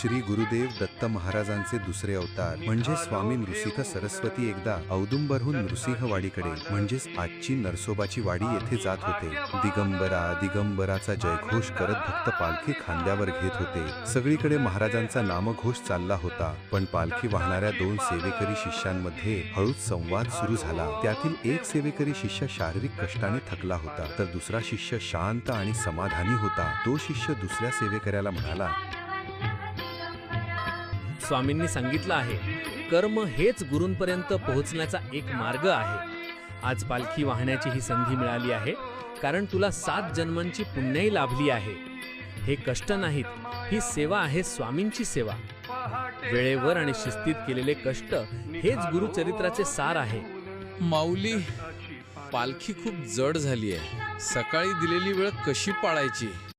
श्री गुरुदेव दत्त महाराजांचे दुसरे अवतार म्हणजे स्वामी नृसिंह सरस्वती एकदा औदुंबरहून नृसिंहवाडीकडे म्हणजेच आजची नरसोबाची वाडी येथे जात होते. दिगंबरा दिगंबराचा जयघोष करत भक्त पालखी खांद्यावर घेत होते. सगळीकडे महाराजांचा नामघोष चालला होता. पण पालखी वाहणाऱ्या दोन सेवेकरी शिष्यांमध्ये हळूच संवाद सुरू झाला. त्यातील एक सेवेकरी शिष्य शारीरिक कष्टाने थकला होता तर दुसरा शिष्य शांत आणि समाधानी होता. तो शिष्य दुसऱ्या सेवेकऱ्याला म्हणाला स्वामींनी सांगितलं आहे कर्म हेच गुरूंपर्यंत पोहोचण्याचा एक मार्ग आहे. आज पालखी वाहण्याची ही संधी मिळाली आहे कारण तुला सात जन्मांची पुण्याही लाभली आहे. हे कष्ट नाहीत ही सेवा आहे स्वामींची सेवा. वेळेवर आणि शिस्तीत केलेले कष्ट हेच गुरुचरित्राचे सार आहे. माऊली पालखी खूप जड झाली आहे. सकाळी दिलेली वेळ कशी पाळायची?